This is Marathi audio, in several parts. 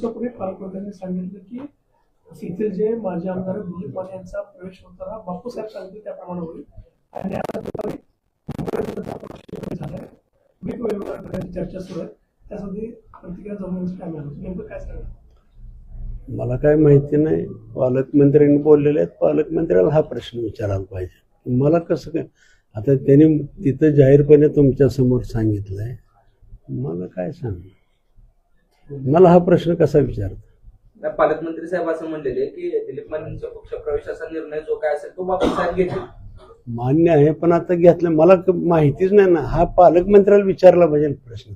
दिवसापूर्वी पालकमंत्र्यांनी सांगितलं की येथील जे माजी आमदार दिलीप माने यांचा प्रवेश होताना बापूसाहेब सांगितले त्याप्रमाणे होईल. आणि आता दुपारी मुंबईमध्ये झालाय वेगवेगळ्या प्रकारची चर्चा सुरू आहे. त्यासाठी प्रतिक्रिया जमवण्यासाठी आम्ही आलो नेमकं काय सांगा मला काय माहिती नाही. पालकमंत्र्यांनी बोललेले आहेत. पालकमंत्र्याला हा प्रश्न विचारायला पाहिजे. मला कसं काय आता त्यांनी तिथं जाहीरपणे तुमच्यासमोर सांगितलं आहे मला काय सांगणार? मला हा प्रश्न कसा विचारता? पालकमंत्री साहेब असं म्हणलेले की दिलीप मानेंचा पक्ष प्रवेशाचा निर्णय जो काय असेल तो बाबा साहेब घेतील. मान्य आहे पण आता घेतलं मला माहितीच नाही ना. हा पालकमंत्र्याला विचारला पाहिजे प्रश्न.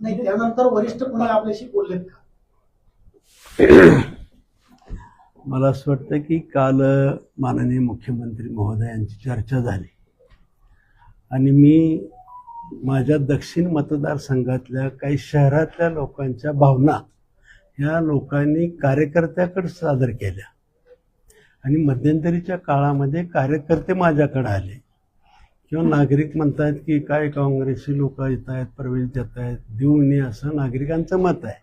नाही त्यानंतर वरिष्ठ पुन्हा आपल्याशी बोललेत का? मला असं वाटतं की काल माननीय मुख्यमंत्री महोदयांची चर्चा झाली. आणि मी माझ्या दक्षिण मतदारसंघातल्या काही शहरातल्या लोकांच्या भावना ह्या लोकांनी कार्यकर्त्याकडे सादर केल्या. आणि मध्यंतरीच्या काळामध्ये कार्यकर्ते माझ्याकडे आले. किंवा नागरिक म्हणतात की काय काँग्रेसची लोक येत आहेत प्रवेश देत आहेत देऊ नये असं नागरिकांचं मत आहे.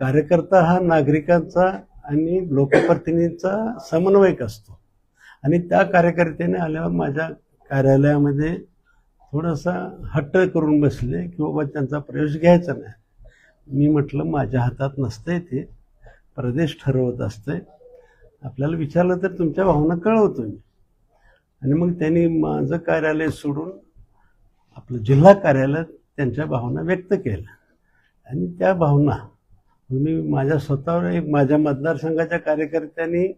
कार्यकर्ता हा नागरिकांचा आणि लोकप्रतिनिधींचा समन्वयक असतो. आणि त्या कार्यकर्त्याने आल्यावर माझ्या कार्यालयामध्ये थोडासा हट्ट करून बसले की बाबा त्यांचा प्रवेश घ्यायचा नाही. मी म्हटलं माझ्या हातात नसतंय ते. प्रदेश ठरवत असतंय. आपल्याला विचारलं तर तुमच्या भावना कळवतो मी. आणि मग त्यांनी माझं कार्यालय सोडून आपलं जिल्हा कार्यालय त्यांच्या भावना व्यक्त केल्या. आणि त्या भावना मी माझ्या स्वतःवर एक माझ्या मतदारसंघाच्या कार्यकर्त्यांनी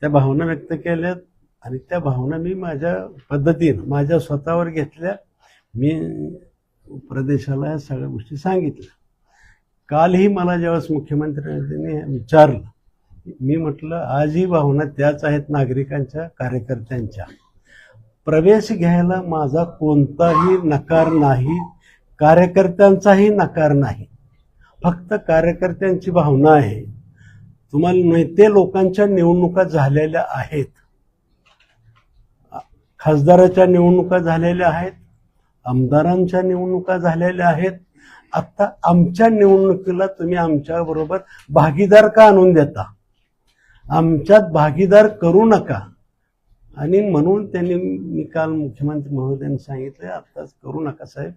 त्या भावना व्यक्त केल्यात. आणि त्या भावना मी माझ्या पद्धतीनं माझ्या स्वतःवर घेतल्या. मी प्रदेशाला या सगळ्या गोष्टी सांगितल्या. कालही मला ज्यावेळेस मुख्यमंत्र्यांनी विचारलं मी म्हटलं आजही भावना त्याच आहेत नागरिकांच्या कार्यकर्त्यांच्या. प्रवेश घ्यायला माझा कोणताही नकार नाही कार्यकर्त्यांचाही नकार नाही. फक्त कार्यकर्त्यांची भावना आहे. तुम्हाला नेते लोकांच्या निवडणुका झालेल्या आहेत. खासदाराच्या निवडणुका झालेल्या आहेत. आमदारांच्या निवडणुका झालेल्या आहेत. आता आमच्या निवडणुकीला तुम्ही आमच्याबरोबर भागीदार का आणून देता? आमच्यात भागीदार करू नका. आणि म्हणून त्यांनी मी काल मुख्यमंत्री महोदयांनी सांगितलं आत्ताच करू नका साहेब.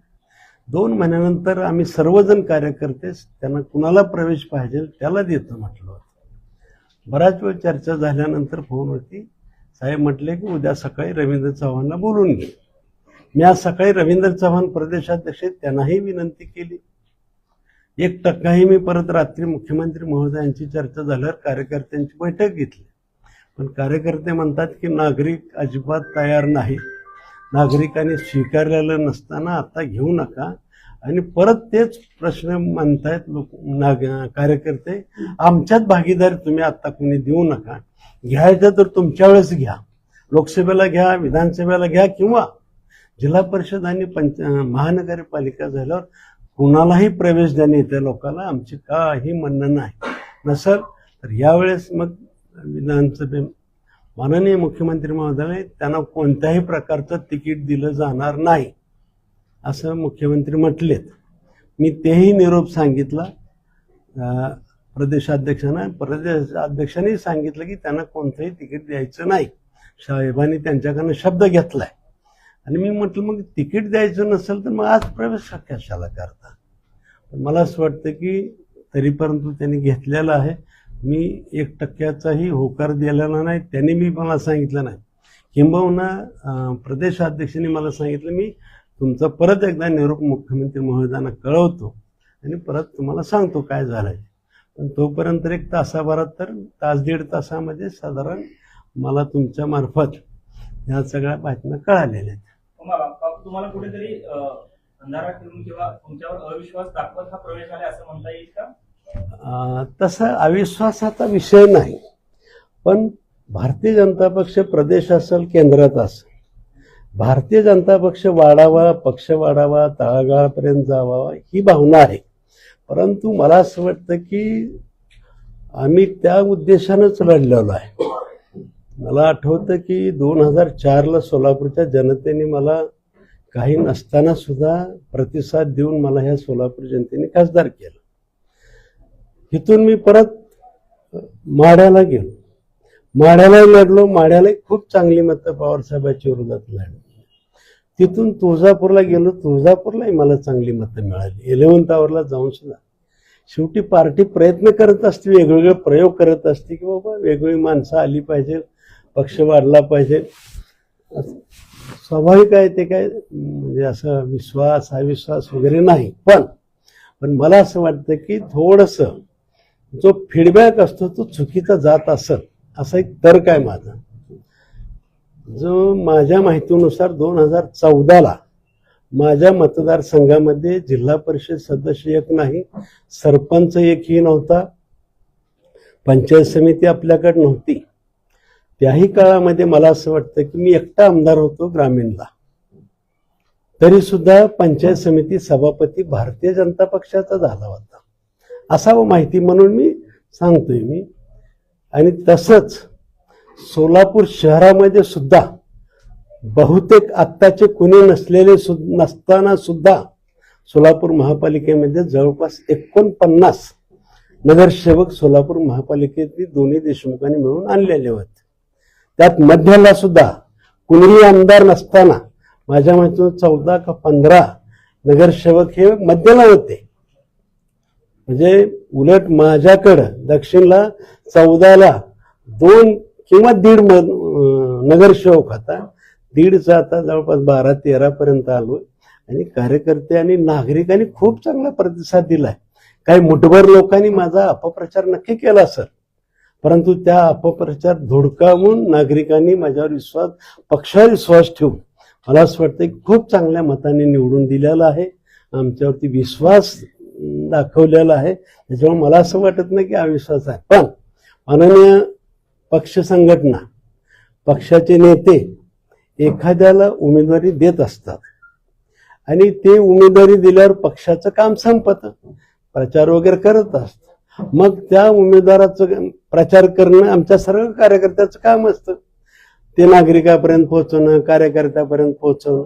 दोन महिन्यानंतर आम्ही सर्वजण कार्यकर्ते त्यांना कुणाला प्रवेश पाहिजे त्याला देतो म्हटलं. होतं बराच वेळ चर्चा झाल्यानंतर फोनवरती साहेब म्हटले की उद्या सकाळी रवींद्र चव्हाणला बोलून घे. मी आज सकाळी रवींद्र चव्हाण प्रदेशाध्यक्ष त्यांनाही विनंती केली. एक टक्काही मी परत रात्री मुख्यमंत्री महोदयांची चर्चा झाल्यावर कार्यकर्त्यांची बैठक घेतली. पण कार्यकर्ते म्हणतात की नागरिक अजिबात तयार नाही. नागरिकांनी स्वीकारलेलं नसताना आता घेऊ नका. आणि परत तेच प्रश्न म्हणतायत लोक नाग कार्यकर्ते आमच्यात भागीदारी तुम्ही आत्ता कुणी देऊ नका. घ्यायचं तर तुमच्या वेळेस घ्या. लोकसभेला घ्या विधानसभेला घ्या किंवा जिल्हा परिषद आणि पंच महानगरपालिका झाल्यावर कुणालाही प्रवेश देणे येते लोकांना आमचे काही म्हणणं नाही. नसल तर यावेळेस मग विधानसभे माननीय मुख्यमंत्री महोदयाने त्यांना कोणत्याही प्रकारचं तिकीट दिलं जाणार नाही असं मुख्यमंत्री म्हटलेत. मी तेही निरोप सांगितला. प्रदेशाध्यक्षांना प्रदेशाध्यक्षांनी सांगितलं की त्यांना कोणतंही तिकीट द्यायचं नाही. साहेबांनी त्यांच्याकडनं शब्द घेतलाय. आणि मी म्हटलं मग तिकीट द्यायचं नसेल तर मग आज प्रवेश कशाला करता? पण मला असं वाटतं की तरी परंतु त्यांनी घेतलेलं आहे. मी एक टक्क्याचाही होकार दिलेला नाही. त्यांनी मी मला सांगितलं नाही. किंबहुना प्रदेशाध्यक्षांनी मला सांगितलं मी तुमचा परत एकदा निरोप मुख्यमंत्री महोदयांना कळवतो आणि परत तुम्हाला सांगतो काय झालंय. पण तोपर्यंत एक तासाभरात तर तास दीड तासामध्ये साधारण मला तुमच्या मार्फत ह्या सगळ्या बातम्या कळालेल्या आहेत. तुम्हाला तुम्हाला कुठेतरी अंधारात ठेवून किंवा तुमच्यावर अविश्वास दाखवत हा प्रवेश आला असं म्हणता येईल का? अं, तसा अविश्वासाचा विषय नाही. पण भारतीय जनता पक्ष प्रदेश असेल केंद्रात असेल. भारतीय जनता पक्ष वाढावा पक्ष वाढावा तळागाळापर्यंत जावा ही भावना आहे. परंतु मला असं वाटतं की आम्ही त्या उद्देशानंच लढलेलो आहे. मला आठवतं की दोन हजार चारला सोलापूरच्या जनतेने मला काही नसताना सुद्धा प्रतिसाद देऊन मला ह्या सोलापूर जनतेने खासदार केलं. इथून मी परत माड्याला गेलो. माढ्याला लढलो. माढ्याला खूप चांगली मतं पवारसाहेबांच्या विरोधात लढली. तिथून तुळजापूरला गेलो. तुळजापूरलाही मला चांगली मतं मिळाली. इलेव्हन्थ आवरला जाऊन सुद्धा. शेवटी पार्टी प्रयत्न करत असते वेगवेगळे प्रयोग करत असते की बाबा वेगवेगळी माणसं आली पाहिजे. पक्ष वाढला पाहिजे. स्वाभाविक आहे ते काय म्हणजे असं विश्वास हा विश्वास वगैरे नाही. पण पण मला असं वाटतं की थोडंसं जो फीडबॅक असतो तो चुकीचा जात असत असा एक तर्क आहे माझा. जो माझ्या माहितीनुसार दोन हजार चौदाला माझ्या मतदारसंघामध्ये जिल्हा परिषद सदस्य एक नाही सरपंच एकही नव्हता पंचायत समिती आपल्याकडे नव्हती. त्याही काळामध्ये मला असं वाटतं की मी एकटा आमदार होतो ग्रामीणला. तरी सुद्धा पंचायत समिती सभापती भारतीय जनता पक्षाचा झाला होता. असावं माहिती म्हणून मी सांगतोय मी. आणि तसंच सोलापूर शहरामध्ये सुद्धा बहुतेक आत्ताचे कुणी नसलेले सु नसताना सुद्धा सोलापूर महापालिकेमध्ये जवळपास एकोणपन्नास नगरसेवक सोलापूर महापालिकेतली दोन्ही देशमुखांनी मिळून आणलेले होते. त्यात मध्याला सुद्धा कुणीही आमदार नसताना माझ्या माहितीनं चौदा का पंधरा नगरसेवक हे मध्याला होते. म्हणजे उलट माझ्याकडं दक्षिणला चौदाला दोन किंवा दीड म- नगरसेवक होता. दीडचा आता जवळपास बारा तेरापर्यंत आलो आणि कार्यकर्ते आणि नागरिकांनी खूप चांगला प्रतिसाद दिलाय. काही मुठभर लोकांनी माझा अपप्रचार नक्की केला सर. परंतु त्या अपप्रचार धुडकावून नागरिकांनी माझ्यावर विश्वास पक्षावर विश्वास ठेवून मला असं वाटतं की खूप चांगल्या मताने निवडून दिलेला आहे. आमच्यावरती विश्वास दाखवलेला आहे. त्याच्यामुळे मला असं वाटत नाही की अविश्वास आहे. पण माननीय पक्ष संघटना पक्षाचे नेते एखाद्याला उमेदवारी देत असतात आणि ते उमेदवारी दिल्यावर पक्षाचं काम संपतं प्रचार वगैरे करत असतं मग त्या उमेदवाराचं प्रचार करणं आमच्या सर्व कार्यकर्त्याचं काम असतं. ते नागरिकापर्यंत पोहोचवणं कार्यकर्त्यापर्यंत पोहोचवणं.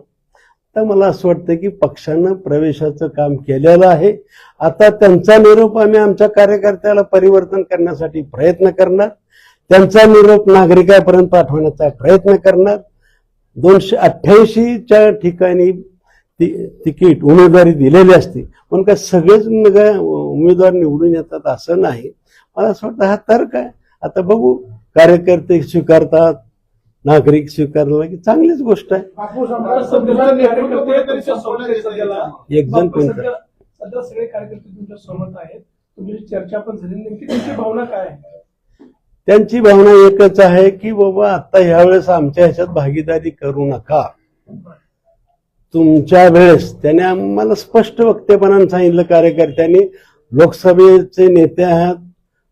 तर मला असं वाटतं की पक्षानं प्रवेशाचं काम केलेलं आहे. आता त्यांचा निरोप आम्ही आमच्या कार्यकर्त्याला परिवर्तन करण्यासाठी प्रयत्न करणार. त्यांचा निरोप नागरिकापर्यंत पाठवण्याचा प्रयत्न करणार. दोनशे अठ्ठ्याऐंशीच्या ठिकाणी तिकीट उमेदवारी दिलेली असते. पण काय सगळेच उमेदवार निवडून येतात असं नाही. मला असं वाटतं हा तर्क आहे. आता बघू कार्यकर्ते स्वीकारतात नागरिक स्वीकारला की चांगलीच गोष्ट आहे. एक जण बापू कोणतं सध्या सध्या सगळे कार्यकर्ते तुमच्यासोबत आहेत. तुमची चर्चा पण झाली. नेमकी तुमची भावना काय आहे? त्यांची भावना एकच आहे की बाबा आता ह्यावेळेस आमच्या ह्याच्यात भागीदारी करू नका. तुमच्या वेळेस त्याने आम्हाला स्पष्ट वक्तेपणाने सांगितलं कार्यकर्त्यांनी लोकसभेचे नेते आहात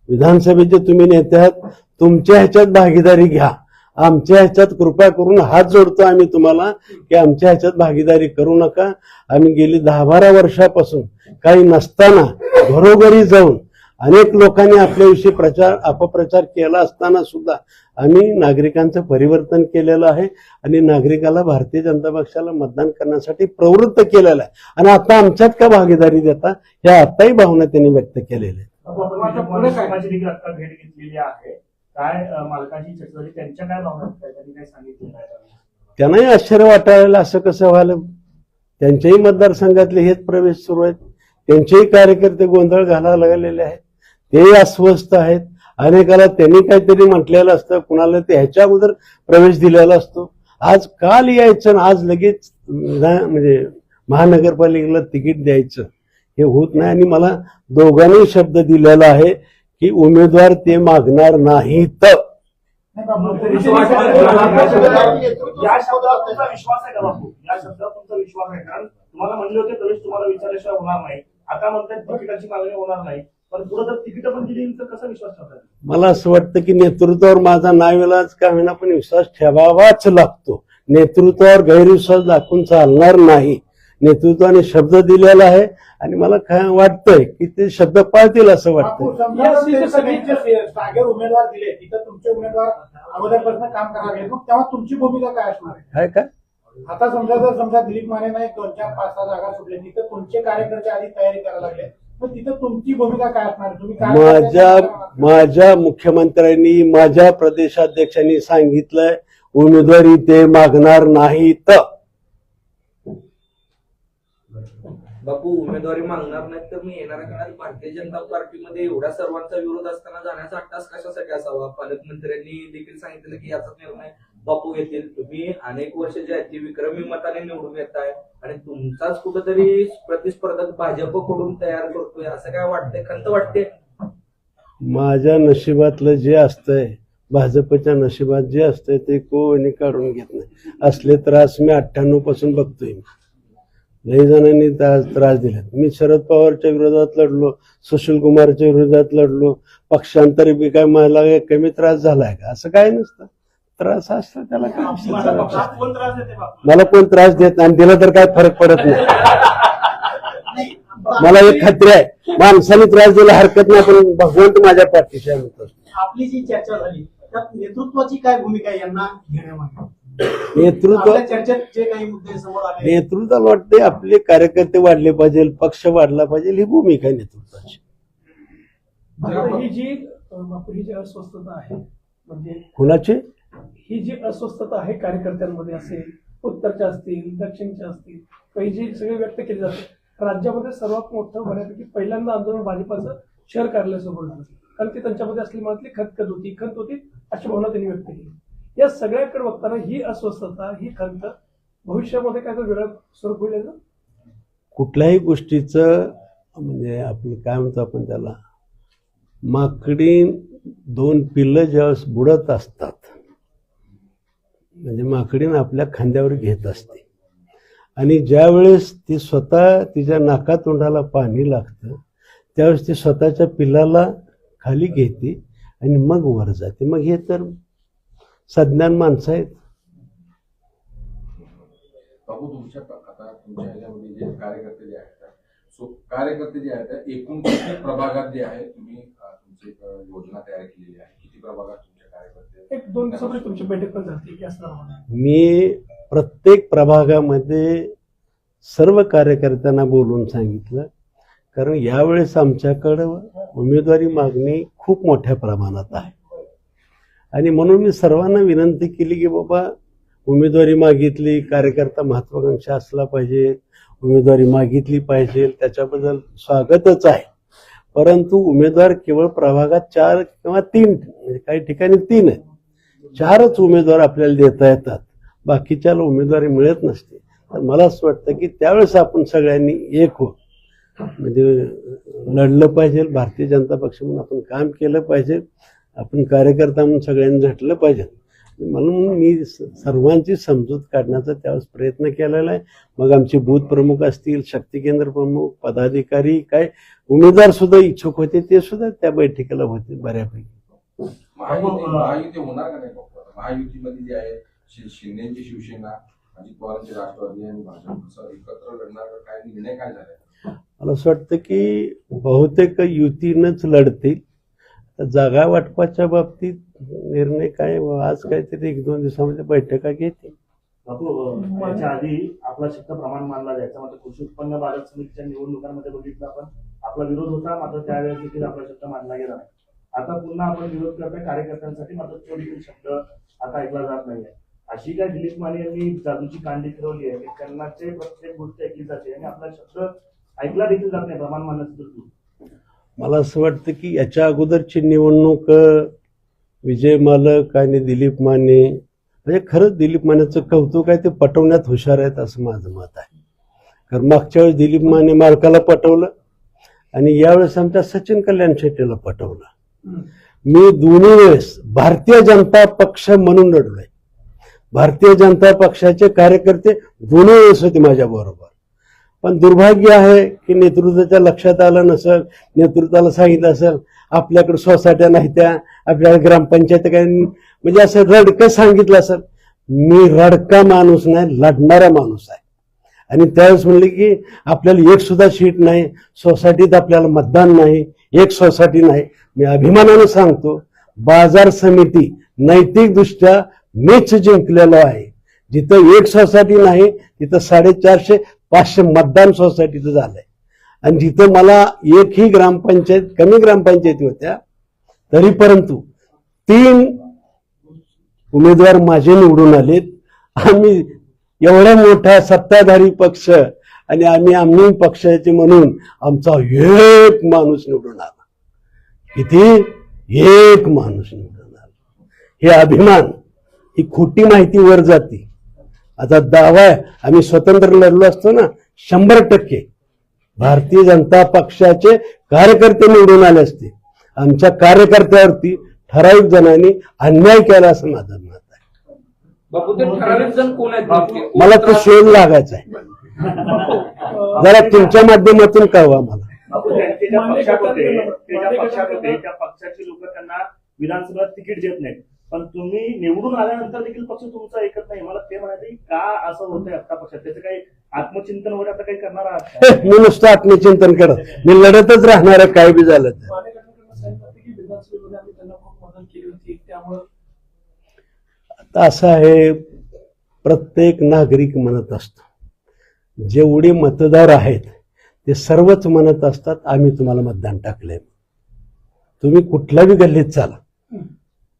विधानसभेचे तुम्ही नेते आहात तुमच्या ह्याच्यात भागीदारी घ्या. आमच्या ह्याच्यात कृपा करून हात जोडतो आम्ही तुम्हाला की आमच्या ह्याच्यात भागीदारी करू नका. आम्ही गेली दहा बारा वर्षापासून काही नसताना घरोघरी जाऊन अनेक लोकांनी आपल्याविषयी प्रचार अपप्रचार केला असताना सुद्धा आम्ही नागरिकांचं परिवर्तन केलेलं आहे आणि नागरिकाला भारतीय जनता पक्षाला मतदान करण्यासाठी प्रवृत्त केलेलं आहे. आणि आता आमच्यात का भागीदारी देता ह्या आताही भावना त्यांनी व्यक्त केलेल्या आहेत. काय? मालकांची चर्चा त्यांच्या काय भावना सांगितलं त्यांनाही आश्चर्य वाटायला असं कसं व्हायला? त्यांच्याही मतदारसंघातले हेच प्रवेश सुरू आहेत. त्यांचेही कार्यकर्ते गोंधळ घालायला लागलेले आहेत. ते अस्वस्थ आहेत. अनेकाला त्यांनी काहीतरी म्हटलेलं असतं. कुणाला ते ह्याच्या अगोदर प्रवेश दिलेला असतो. आज काल यायचं आणि आज लगेच म्हणजे महानगरपालिकेला तिकीट द्यायचं. हे होत नाही आणि मला दोघांनी शब्द दिलेला आहे की उमेदवार ते मागणार नाहीत. नाही या तुम्हाला म्हणले होते प्रवेश तुम्हाला विचारल्याशिवाय होणार नाही. आता म्हणतात तिकिटाची मागणी होणार नाही. पण पुढे जर तिकीट पण दिली तर कसा विश्वास ठेवतात मला असं वाटतं की नेतृत्वावर माझा नाविलाज का होईना पण विश्वास ठेवावाच लागतो. नेतृत्वावर गैरविश्वास दाखवून चालणार नाही. नेतृत्वाने शब्द दिलेला आहे आणि मला काय वाटतंय की ते शब्द पाळतील असं वाटतं समजा ते सगळ्यांचे जागेवर उमेदवार दिले तिथं तुमचे उमेदवार अगोदरपासून काम करावे मग तेव्हा तुमची भूमिका काय असणार आहे? काय काय आता समजा जर समजा दिलीप माने नाही दोन चार पाच सहा जागा सुटल्या तिथं तुमचे कार्यकर्ते आधी तयारी करायला लागले. पण तिथं तुमची भूमिका काय असणार? तुम्ही काय माझ्या माझ्या मुख्यमंत्र्यांनी माझ्या प्रदेशाध्यक्षांनी सांगितलंय उमेदवारी ते मागणार नाहीत. बापू उमेदवारी मागणार नाहीत तर मी येणाऱ्या काळात भारतीय जनता पार्टीमध्ये एवढ्या सर्वांचा विरोध असताना जाण्याचा अट्टास कशासाठी असावा? पालकमंत्र्यांनी देखील सांगितलं की याचा निर्णय बापू घेतील तुम्ही अनेक वर्ष जे आहेत ते विक्रमी मताने निवडून येत आहे आणि तुमचाच कुठेतरी प्रतिस्पर्धक भाजपकडून तयार करतोय असं काय वाटतंय? खंत वाटते? माझ्या नशिबातलं जे असतंय भाजपच्या नशिबात जे असतंय ते कोणी काढून घेत नाही. असले त्रास मी अठ्ठ्याण्णवपासून बघतोय लई जणांनी त्रास दिलेत. मी शरद पवारच्या विरोधात लढलो सुशील कुमारच्या विरोधात लढलो. पक्षांतर बी काय मला कमी त्रास झालाय का? असं काय नसतं. त्रास असतो त्याला मला कोण त्रास देत नाही आणि दिला तर काय फरक पडत नाही. मला एक खात्री आहे माणसाने त्रास दिला हरकत नाही पण भगवंत माझ्या पाठीशी आपली जी चर्चा झाली त्यात नेतृत्वाची काय भूमिका यांना घेण्यामागे नेतृत्व चर्चेत जे काही मुद्दे समोर आले. नेतृत्वाला वाटते आपले कार्यकर्ते वाढले पाहिजे पक्ष वाढला पाहिजे ही भूमिका आहे नेतृत्वाची. ही जी ही जी अस्वस्थता आहे म्हणजे कुणाची? ही जी अस्वस्थता आहे कार्यकर्त्यांमध्ये असेल उत्तरच्या असतील दक्षिणच्या असतील काही जे सगळे व्यक्त केले जाते राज्यामध्ये सर्वात मोठं बऱ्यापैकी पहिल्यांदा आंदोलन भाजपाचं शहर कार्यालयासमोर झालं. कारण ती त्यांच्यामध्ये असली मनातली खतखत होती खंत होती अशी भावना त्यांनी व्यक्त केली. या सगळ्याकडे बघताना ही अस्वस्थता ही खंत भविष्यामध्ये काय तर वेगळं स्वरूप होईल कुठल्याही गोष्टीचं म्हणजे आपलं काय म्हणतो आपण त्याला माकडी दोन पिल्लं ज्यावेळेस बुडत असतात म्हणजे माकडीनं आपल्या खांद्यावर घेत असते. आणि ज्यावेळेस ती स्वतः तिच्या नाकातोंडाला पाणी लागतं त्यावेळेस ती स्वतःच्या पिलाला खाली घेते आणि मग वर जाते. मग हे तर सज्ञान माणसं आहेत. बाबू तुमच्या आता तुमच्या ह्याच्यामध्ये जे कार्यकर्ते जे आहेत सो कार्यकर्ते जे आहेत एकूण किती प्रभागात जे आहे तुम्ही तुमची योजना तयार केलेली आहे? किती प्रभागात एक दोन दिवसापूर्वी तुमची बैठक पण झाली की मी प्रत्येक प्रभागामध्ये सर्व कार्यकर्त्यांना बोलून सांगितलं कारण यावेळेस आमच्याकडं उमेदवारी मागणी खूप मोठ्या प्रमाणात आहे. आणि म्हणून मी सर्वांना विनंती केली की बाबा उमेदवारी मागितली कार्यकर्ता महत्वाकांक्षा असला पाहिजे उमेदवारी मागितली पाहिजे त्याच्याबद्दल स्वागतच आहे. परंतु उमेदवार केवळ प्रभागात चार किंवा तीन म्हणजे काही ठिकाणी तीन आहेत. चारच उमेदवार आपल्याला देता येतात. बाकीच्याला उमेदवारी मिळत नसते. तर मला असं वाटतं की त्यावेळेस आपण सगळ्यांनी एक हो म्हणजे लढलं पाहिजे भारतीय जनता पक्ष म्हणून आपण काम केलं पाहिजे आपण कार्यकर्ता म्हणून सगळ्यांनी झटलं पाहिजे. म्हणून मी सर्वांची समजूत काढण्याचा त्यावेळेस प्रयत्न केलेला आहे. मग आमचे बूथ प्रमुख असतील शक्ती केंद्र प्रमुख पदाधिकारी काय उमेदवार सुद्धा इच्छुक होते ते सुद्धा त्या बैठकीला होते बऱ्यापैकी. महायुती होणार का नाही महायुतीमध्ये जे आहे शिंदेची शिवसेना अजित पवारांची राष्ट्रवादी आणि भाजप एकत्र लढणार काय? निर्णय काय झाला मला असं वाटतं की बहुतेक युतीनंच लढतील. जागा वाटपाच्या बाबतीत निर्णय काय? आज काहीतरी एक दोन दिवसामध्ये बैठका अं, याच्या आधी आपला शब्द प्रमाण मानला जायचा. मात्र कृषी उत्पन्न बाजार समितीच्या निवडणुकांमध्ये बघितलं आपण. आपला विरोध होता मात्र त्यावेळेस देखील आपला शब्द मानला गेला नाही. आता पुन्हा आपण विरोध करताय कार्यकर्त्यांसाठी मात्र तो देखील शब्द आता ऐकला जात नाहीये. अशी काय दिलीप माने यांनी जादूची कांडी फिरवली आहे की त्यांनाचे प्रत्येक गोष्ट ऐकली जाते आणि आपला शब्द ऐकला देखील जात नाही प्रमाण मानण्याचं. मला असं वाटतं की याच्या अगोदरची निवडणूक विजय मालक आणि दिलीप माने म्हणजे खरंच दिलीप मानेचं कौतुक आहे ते पटवण्यात हुशार आहेत असं माझं मत आहे. कारण मागच्या वेळेस दिलीप माने मालकाला पटवलं आणि यावेळेस आमच्या सचिन कल्याण शेट्टीला पटवलं. मी दोन्ही वेळेस भारतीय जनता पक्ष म्हणून लढलोय. भारतीय जनता पक्षाचे कार्यकर्ते दोन्ही वेळेस होते माझ्या बरोबर. पण दुर्भाग्य आहे की नेतृत्वाच्या लक्षात आलं नसेल नेतृत्वाला सांगितलं असेल आपल्याकडे सोसायट्या नाही त्या आपल्याला ग्रामपंचायत काय म्हणजे असं रडकं सांगितलं असेल मी रडका माणूस नाही लढणारा माणूस आहे. आणि त्यावेळेस म्हणले की आपल्याला एक सुद्धा सीट नाही सोसायटीत आपल्याला मतदान नाही एक सोसायटी नाही. मी अभिमानानं सांगतो बाजार समिती नैतिकदृष्ट्या मीच जिंकलेलो आहे. जिथं एक सोसायटी नाही तिथं साडेचारशे पाचशे मतदान सोसायटीचं झालंय. आणि जिथं मला एकही ग्रामपंचायत कमी ग्रामपंचायती होत्या तरी परंतु तीन उमेदवार माझे निवडून आलेत. आम्ही एवढा मोठा सत्ताधारी पक्ष आणि आम्ही आम्ही पक्षाचे म्हणून आमचा एक माणूस निवडून आला. किती? एक माणूस निवडून आला. हे अभिमान ही खोटी माहिती वर जाते. आता दावा आम्ही स्वतंत्र लढलो असतो ना शंभर टक्के. भारतीय जनता पक्षाचे कार्यकर्ते निवडून आले असते. आमच्या कार्यकर्त्यावरती ठराविक जणांनी अन्याय केला असं माझं मत आहे? मला तो शोध लागायचा आहे. जरा तुमच्या माध्यमातून कळवा मला. त्या पक्षाचे लोक त्यांना विधानसभेत तिकीट देत नाहीत. पण तुम्ही निवडून आल्यानंतर देखील पक्ष तुमचा ऐकत नाही. मला ते म्हणायचं की का असं होतंय आता पक्षात? त्याचं काही आत्मचिंतन वगैरे आता काही करणार आहात? मी नुसतं आत्मचिंतन करत. मी लढतच राहणार आहे काय बी झालं आता असं आहे प्रत्येक नागरिक म्हणत असतो जेवढे मतदार आहेत ते सर्वच म्हणत असतात आम्ही तुम्हाला मतदान टाकलंय तुम्ही कुठल्याही गल्लीत चाला.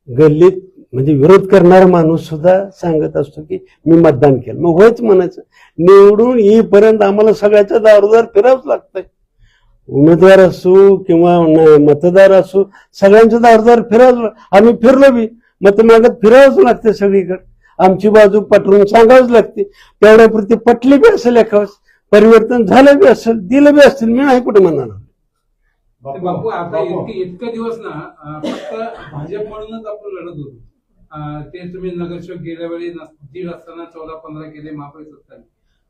गल्लीत म्हणजे विरोध करणारा माणूस सुद्धा सांगत असतो की मी मतदान केलं. मग होयच म्हणायचं. निवडून येईपर्यंत आम्हाला सगळ्याच्या दारोदार फिरावंच लागतंय. उमेदवार असो किंवा मतदार असो सगळ्यांच्या दारोदार फिरावं आम्ही फिरलो बी. मत मागत फिरावंच लागते सगळीकडे. आमची बाजू पटवून सांगावंच लागते. तेवढ्यापुरती पटली बी असेल एखाद परिवर्तन झालं बी असेल दिलं बी असेल मी नाही कुठे म्हणणार. बापू आता इतके इतके दिवस ना फक्त भाजप म्हणूनच आपण लढत होतो. ते तुम्ही नगरसेवक गेल्या वेळी दीड असताना चौदा पंधरा केले महापौर सत्ताने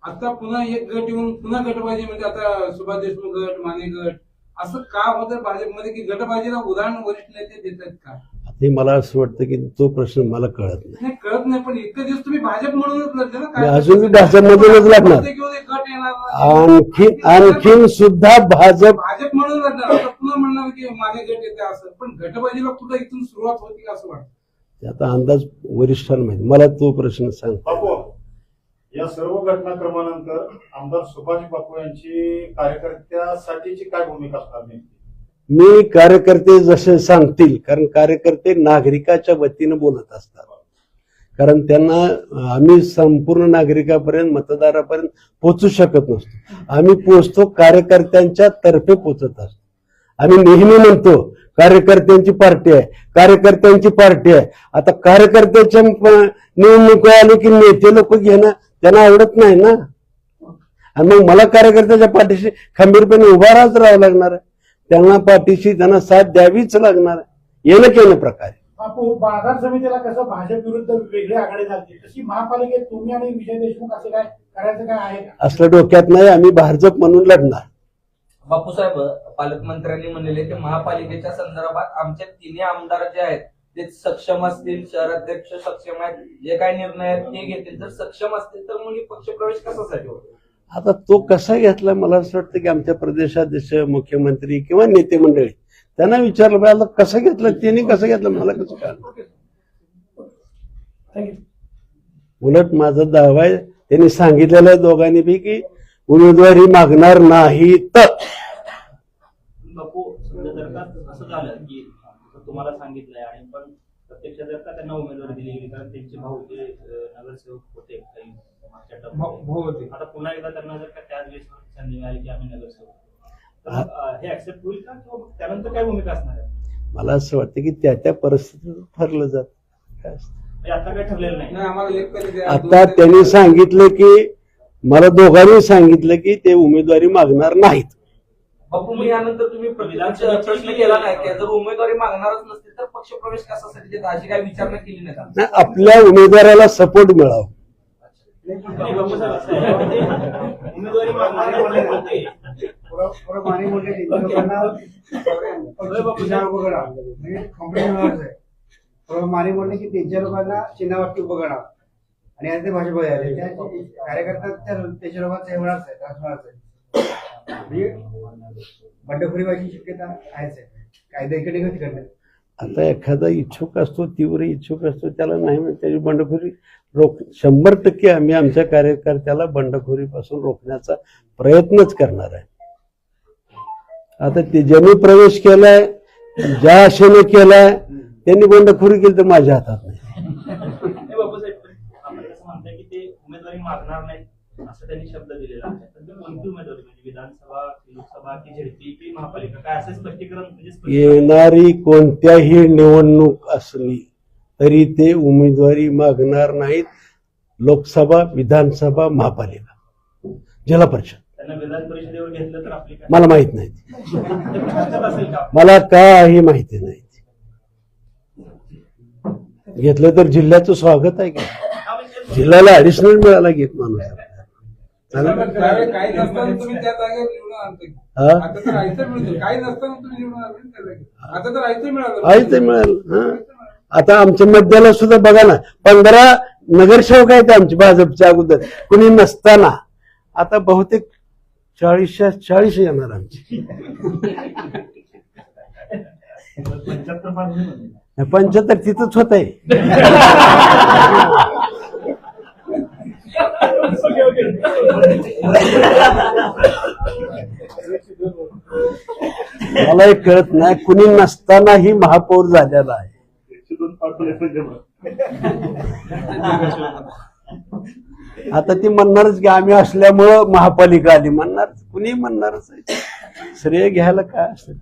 आता पुन्हा एक गट येऊन पुन्हा गटबाजी म्हणजे आता सुभाष देशमुख गट माने गट असं का होतं भाजपमध्ये की गटबाजीला उदाहरण वरिष्ठ नेते देत आहेत का? हे मला असं वाटतं की तो प्रश्न मला कळत नाही. नाही कळत नाही पण इतके दिवस तुम्ही भाजप म्हणूनच लढले ना मी अजूनही भाजपमधूनच ना. आणखी आणखीन सुद्धा भाजप भाजप म्हणून लढणार आता पुन्हा म्हणणार की मागे गट येते असं. पण गटबाजीला कुठं इथून सुरुवात होती असं वाटतं? त्याचा अंदाज वरिष्ठांना माहिती. मला तो प्रश्न सांग. बापू या सर्व घटनाक्रमानंतर आमदार सुभाष बापू यांची कार्यकर्त्यासाठीची काय भूमिका असणार नेमकी? मी कार्यकर्ते जसे सांगतील कारण कार्यकर्ते नागरिकाच्या वतीनं बोलत असतात. कारण त्यांना आम्ही संपूर्ण नागरिकापर्यंत मतदारापर्यंत पोचू शकत नसतो. आम्ही पोचतो कार्यकर्त्यांच्या तर्फे पोचत असतो. आम्ही नेहमी म्हणतो कार्यकर्त्यांची पार्टी आहे कार्यकर्त्यांची पार्टी आहे. आता कार्यकर्त्याच्या प- निवडणुका की नेते लोक घेणं त्यांना आवडत नाही ना? आणि मग मला कार्यकर्त्याच्या पाठीशी खंबीरपणे उभा राहत राहावं लागणार आहे. त्यांना पाठीशी त्यांना साथ द्यावीच लागणार. आहे येणं केलं प्रकारे बापू बाजार समितीला कसं भाजप विरुद्ध वेगळी आघाडी झाली तशी महापालिकेत तुम्ही आणि विजय देशमुख असे काय करायचं काय आहे का? असलं डोक्यात नाही आम्ही भाजप म्हणून लढणार. बापूसाहेब पालकमंत्र्यांनी म्हणलेले की महापालिकेच्या संदर्भात आमचे तिन्ही आमदार जे आहेत ते सक्षम असतील शहराध्यक्ष सक्षम आहेत जे काही निर्णय आहेत ते घेतील. जर सक्षम असतील तर मग पक्ष प्रवेश कशासाठी होतो? आता तो कसा घेतला मला असं वाटतं की आमच्या प्रदेशाध्यक्ष मुख्यमंत्री किंवा नेते मंडळी त्यांना विचारलं पाहिजे आता कसं घेतलं त्यांनी कसं घेतलं मला कसं कळलं? उलट माझा दावा आहे त्यांनी सांगितलेलं आहे दोघांनी बी की उमेदवारी मागणार नाही तर. तुम्हाला सांगितलंय आणि पण प्रत्यक्षात जर का त्यांना उमेदवारी दिली गेली कारण त्यांचे भाऊ जे नगरसेवक होते काही मागच्या. भाऊ होते आता पुन्हा एकदा त्यांना जर का त्याच वेळेस संधी मिळाली की आम्ही नगरसेवक तर मग, अं, हे ऍक्सेप्ट होईल का किंवा मग त्यानंतर काय भूमिका असणार आहे मला असं वाटतं की त्या त्या परिस्थितीत ठरलं जात काय असतं. म्हणजे आता काय ठरलेलं नाही नाही आम्हाला एक तरी द्या. आता तरी त्यांनी द्या. सांगितलं की मला दोघांनी सांगितलं की ते उमेदवारी मागणार नाहीत मग यानंतर तुम्ही प्रश्न प्रश्न केला नाही की जर उमेदवारी मागणारच नसतील तर पक्ष प्रवेश कशासाठी अशी काही विचारणा केली नाही का? नाही, आपल्या उमेदवाराला सपोर्ट मिळावा. म्हणजे उमेदवारी मागणारे उभं करा म्हणजे आहे. माने बोलले की त्यांच्या लोकांना चिन्हावरती उभं करा आणि आता ते भाजप कार्यकर्ता त्या त्याच्या लोकांचं होणारच आहे. म्हणजे बंडखोरी व्हायची शक्यता आहेच आहे. कायदा इकडे किंवा तिकडे? आता एखादा इच्छुक असतो तीव्र इच्छुक असतो त्याला नाही म्हणत त्याची बंडखोरी रोख शंभर टक्के आम्ही आमच्या कार्यकर्त्याला बंडखोरीपासून रोखण्याचा प्रयत्नच करणार आहे. आता ते ज्यांनी प्रवेश केलाय ज्या आशेने केलाय त्यांनी बंडखोरी केली तर माझ्या हातात नाही. बापूसाहेब आपण कसं म्हणताय की ते उमेदवारी मागणार नाही असं त्यांनी शब्द दिलेला आहे. तर कोणती उमेदवारी म्हणजे विधानसभा लोकसभा की झेडपी की महापालिका काय असं स्पष्टीकरण म्हणजे येणारी कोणत्याही निवडणूक असली तरी ते उमेदवारी मागणार नाहीत. लोकसभा विधानसभा महापालिका जिल्हा परिषद. मला माहीत नाही. मला काही माहिती नाही. घेतलं तर जिल्ह्याचं स्वागत आहे की? म्हणजे जिल्ह्याला ऍडिशनल मिळाला की एक माणूस? आयचं. आता तर आयचं मिळालं. आहे ते मिळालं. आता आमच्या मध्याला सुद्धा बघा ना पंधरा नगरसेवक आहेत आमचे भाजपच्या अगोदर. कुणी नसताना. आता बहुतेक चाळीसच्या चाळीस येणार आमची. पंच्याहत्तर तिथंच होत आहे मला एक कळत नाही कुणी नसतानाही महापौर झालेला आहे. आता ती म्हणणारच की आम्ही असल्यामुळं महापालिका आली. म्हणणार कुणी म्हणणारच आहे श्रेय घ्यायला काय असेल?